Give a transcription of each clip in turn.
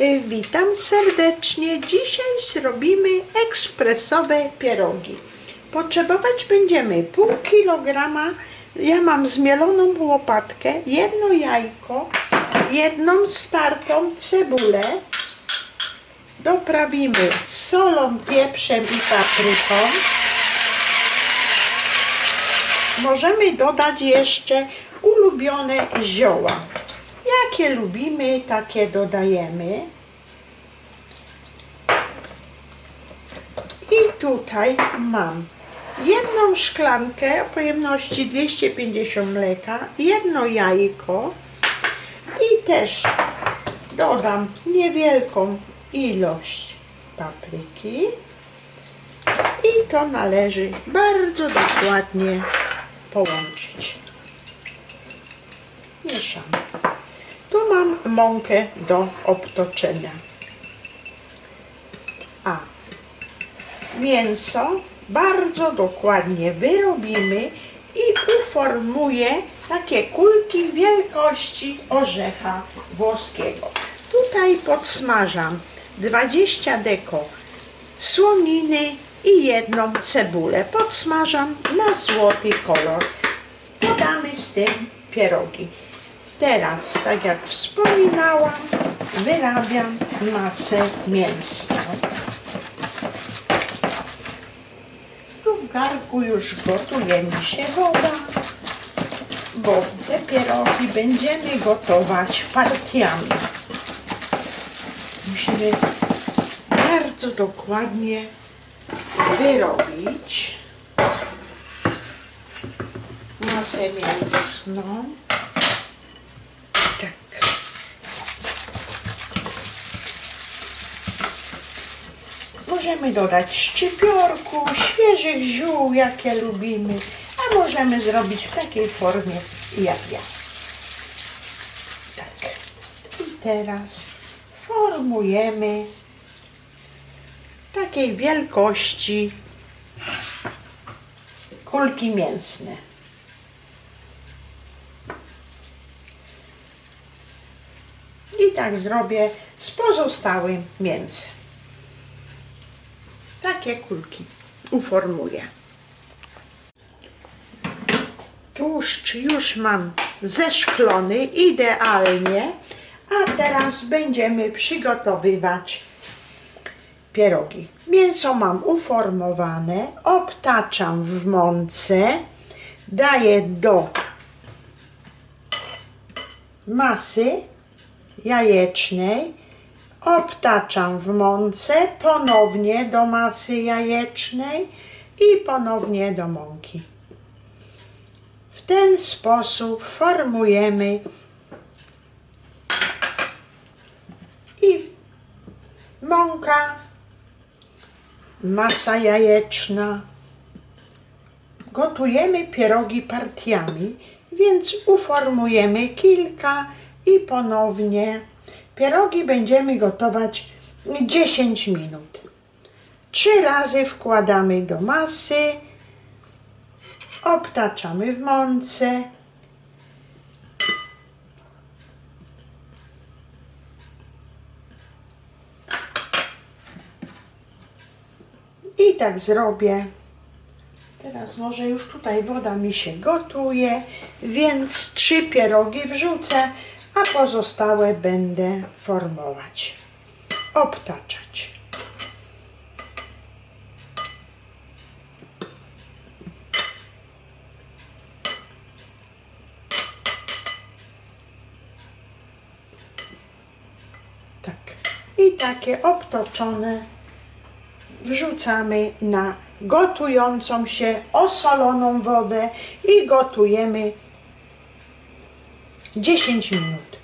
Y, Witam serdecznie. Dzisiaj zrobimy ekspresowe pierogi. Potrzebować będziemy pół kilograma. Ja mam zmieloną łopatkę, jedno jajko, jedną startą cebulę. Doprawimy solą, pieprzem i papryką. Możemy dodać jeszcze ulubione zioła. Jakie lubimy, takie dodajemy. I tutaj mam jedną szklankę o pojemności 250 mleka, jedno jajko i też dodam niewielką ilość papryki i to należy bardzo dokładnie połączyć. Mieszam. Mam mąkę do obtoczenia. A mięso bardzo dokładnie wyrobimy i uformuję takie kulki wielkości orzecha włoskiego. Tutaj podsmażam 20 deko słoniny i jedną cebulę. Podsmażam na złoty kolor. Podamy z tym pierogi. Teraz, tak jak wspominałam, wyrabiam masę mięsną. Tu w garku już gotuje mi się woda, bo te pierogi będziemy gotować partiami. Musimy bardzo dokładnie wyrobić masę mięsną. Możemy dodać szczypiorku, świeżych ziół, jakie lubimy, a możemy zrobić w takiej formie jak ja. Tak. I teraz formujemy takiej wielkości kulki mięsne. I tak zrobię z pozostałym mięsem. Takie kulki uformuję. Tłuszcz już mam zeszklony idealnie, a teraz będziemy przygotowywać pierogi. Mięso mam uformowane, obtaczam w mące, daję do masy jajecznej, obtaczam w mące, ponownie do masy jajecznej i ponownie do mąki. W ten sposób formujemy i mąka, masa jajeczna. Gotujemy pierogi partiami, więc uformujemy kilka i ponownie. Pierogi będziemy gotować 10 minut. Trzy razy wkładamy do masy, obtaczamy w mące. I tak zrobię. Teraz może już tutaj woda mi się gotuje, więc trzy pierogi wrzucę, a pozostałe będę formować, obtaczać. Tak. I takie obtoczone wrzucamy na gotującą się osoloną wodę i gotujemy 10 minut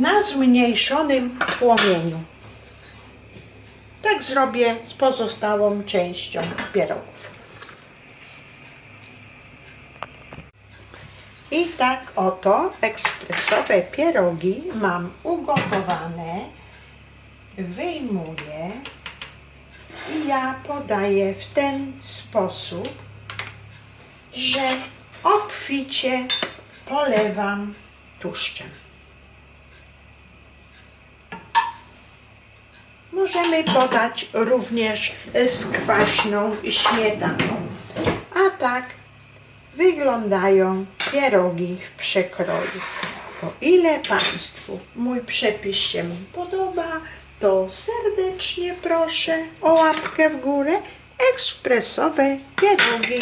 na zmniejszonym płomieniu. Tak zrobię z pozostałą częścią pierogów. I tak oto ekspresowe pierogi mam ugotowane. Wyjmuję i ja podaję w ten sposób, że obficie polewam tłuszczem. Możemy podać również z kwaśną śmietaną. A tak wyglądają pierogi w przekroju. O ile Państwu mój przepis się podoba, to serdecznie proszę o łapkę w górę. Ekspresowe pierogi